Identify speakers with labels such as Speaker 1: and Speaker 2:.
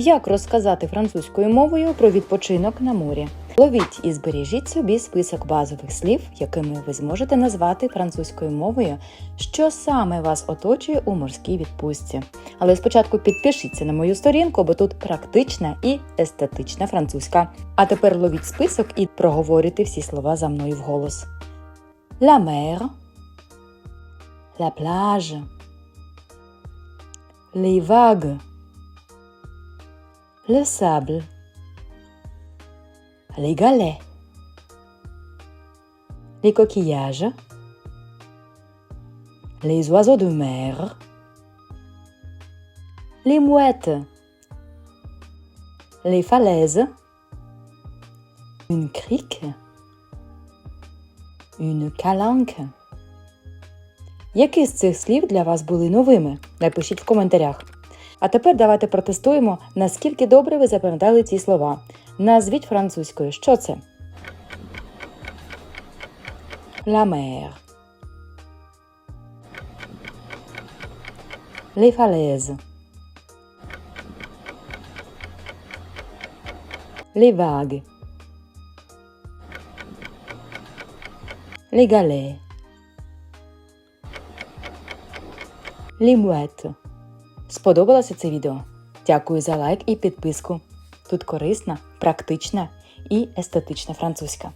Speaker 1: Як розказати французькою мовою про відпочинок на морі? Ловіть і збережіть собі список базових слів, якими ви зможете назвати французькою мовою, що саме вас оточує у морській відпустці. Але спочатку підпишіться на мою сторінку, бо тут практична і естетична французька. А тепер ловіть список і проговорюйте всі слова за мною вголос. La mer, la plage, les vagues, le sable, les galets, les coquillages, les oiseaux de mer, les mouettes, les falaises, une crique, une calanque. Які з цих слів для вас були новими? Напишіть в коментарях. А тепер давайте протестуємо, наскільки добре ви запам'ятали ці слова. Назвіть французькою. Що це? La mer. Les falaises. Les vagues. Les galets. Les mouettes. Сподобалося це відео? Дякую за лайк і підписку. Тут корисна, практична і естетична французька.